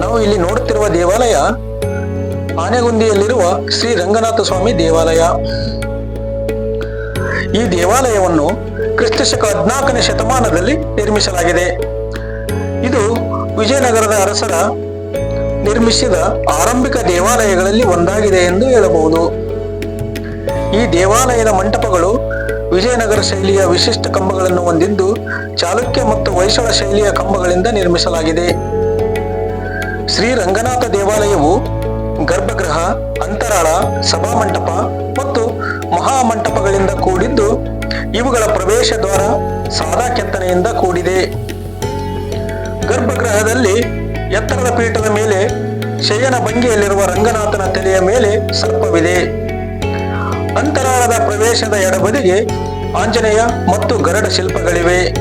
ನಾವು ಇಲ್ಲಿ ನೋಡುತ್ತಿರುವ ದೇವಾಲಯ ಆನೆಗುಂದಿಯಲ್ಲಿರುವ ಶ್ರೀ ರಂಗನಾಥ ಸ್ವಾಮಿ ದೇವಾಲಯ. ಈ ದೇವಾಲಯವನ್ನು ಕ್ರಿಸ್ತಶಕ ಹದಿನಾಲ್ಕನೇ ಶತಮಾನದಲ್ಲಿ ನಿರ್ಮಿಸಲಾಗಿದೆ. ಇದು ವಿಜಯನಗರದ ಅರಸರ ನಿರ್ಮಿಸಿದ ಆರಂಭಿಕ ದೇವಾಲಯಗಳಲ್ಲಿ ಒಂದಾಗಿದೆ ಎಂದು ಹೇಳಬಹುದು. ಈ ದೇವಾಲಯದ ಮಂಟಪಗಳು ವಿಜಯನಗರ ಶೈಲಿಯ ವಿಶಿಷ್ಟ ಕಂಬಗಳನ್ನು ಹೊಂದಿದ್ದು ಚಾಲುಕ್ಯ ಮತ್ತು ಹೊಯ್ಸಳ ಶೈಲಿಯ ಕಂಬಗಳಿಂದ ನಿರ್ಮಿಸಲಾಗಿದೆ. ಶ್ರೀ ರಂಗನಾಥ ದೇವಾಲಯವು ಗರ್ಭಗೃಹ, ಅಂತರಾಳ, ಸಭಾಮಂಟಪ ಮತ್ತು ಮಹಾಮಂಟಪಗಳಿಂದ ಕೂಡಿದ್ದು ಇವುಗಳ ಪ್ರವೇಶ ದ್ವಾರ ಸಾದಾ ಕೆತ್ತನೆಯಿಂದ ಕೂಡಿದೆ. ಗರ್ಭಗೃಹದಲ್ಲಿ ಎತ್ತರದ ಪೀಠದ ಮೇಲೆ ಶಯನ ಭಂಗಿಯಲ್ಲಿರುವ ರಂಗನಾಥನ ತಲೆಯ ಮೇಲೆ ಸರ್ಪವಿದೆ. ಅಂತರಾಳದ ಪ್ರವೇಶದ ಎಡಬದಿಗೆ ಆಂಜನೇಯ ಮತ್ತು ಗರಡ ಶಿಲ್ಪಗಳಿವೆ.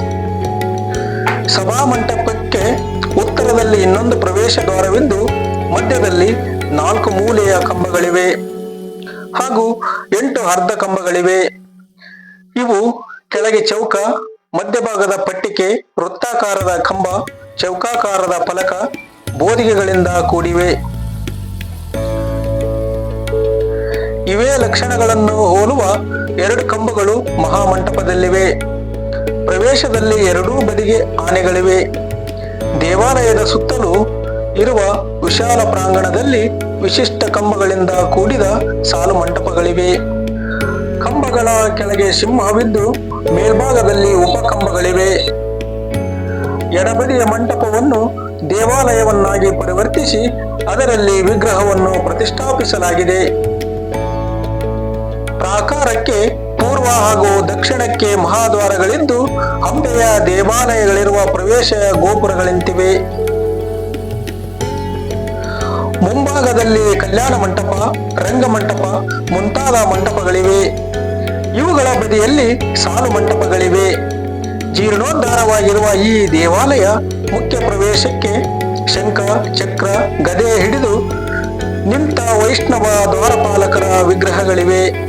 ಸಭಾಮಂಟಪಕ್ಕೆ ಉತ್ತರದಲ್ಲಿ ಇನ್ನೊಂದು ಪ್ರವೇಶ ದ್ವಾರವಿದ್ದು ಮಧ್ಯದಲ್ಲಿ ನಾಲ್ಕು ಮೂಲೆಯ ಕಂಬಗಳಿವೆ. ಹಾಗೂ ಎಂಟು ಅರ್ಧ ಕಂಬಗಳಿವೆ. ಇವು ಕೆಳಗೆ ಚೌಕ, ಮಧ್ಯಭಾಗದ ಪಟ್ಟಿಕೆ, ವೃತ್ತಾಕಾರದ ಕಂಬ, ಚೌಕಾಕಾರದ ಫಲಕ, ಬೋದಿಗೆಗಳಿಂದ ಕೂಡಿವೆ. ಇವೇ ಲಕ್ಷಣಗಳನ್ನು ಹೋಲುವ ಎರಡು ಕಂಬಗಳು ಮಹಾಮಂಟಪದಲ್ಲಿವೆ. ಪ್ರವೇಶದಲ್ಲಿ ಎರಡೂ ಬದಿಗೆ ಆನೆಗಳಿವೆ. ದೇವಾಲಯದ ಸುತ್ತಲೂ ಇರುವ ವಿಶಾಲ ಪ್ರಾಂಗಣದಲ್ಲಿ ವಿಶಿಷ್ಟ ಕಂಬಗಳಿಂದ ಕೂಡಿದ ಸಾಲು ಮಂಟಪಗಳಿವೆ. ಕಂಬಗಳ ಕೆಳಗೆ ಸಿಂಹವಿದ್ದು ಮೇಲ್ಭಾಗದಲ್ಲಿ ಉಪಕಂಬಗಳಿವೆ ಎಡಬದಿಯ ಮಂಟಪವನ್ನು ದೇವಾಲಯವನ್ನಾಗಿ ಪರಿವರ್ತಿಸಿ ಅದರಲ್ಲಿ ವಿಗ್ರಹವನ್ನು ಪ್ರತಿಷ್ಠಾಪಿಸಲಾಗಿದೆ. ಪ್ರಾಕಾರಕ್ಕೆ ಪೂರ್ವ ಹಾಗೂ ದಕ್ಷಿಣಕ್ಕೆ ಮಹಾದ್ವಾರಗಳಿದ್ದು ಹಂಪೆಯ ದೇವಾಲಯಗಳಿರುವ ಪ್ರವೇಶ ಗೋಪುರಗಳಂತಿವೆ. ಮುಂಭಾಗದಲ್ಲಿ ಕಲ್ಯಾಣ ಮಂಟಪ, ರಂಗಮಂಟಪ ಮುಂತಾದ ಮಂಟಪಗಳಿವೆ. ಇವುಗಳ ಬದಿಯಲ್ಲಿ ಸಾಲು ಮಂಟಪಗಳಿವೆ. ಜೀರ್ಣೋದ್ಧಾರವಾಗಿರುವ ಈ ದೇವಾಲಯ ಮುಖ್ಯ ಪ್ರವೇಶಕ್ಕೆ ಶಂಖ, ಚಕ್ರ, ಗದೆ ಹಿಡಿದು ನಿಂತ ವೈಷ್ಣವ ದ್ವಾರಪಾಲಕರ ವಿಗ್ರಹಗಳಿವೆ.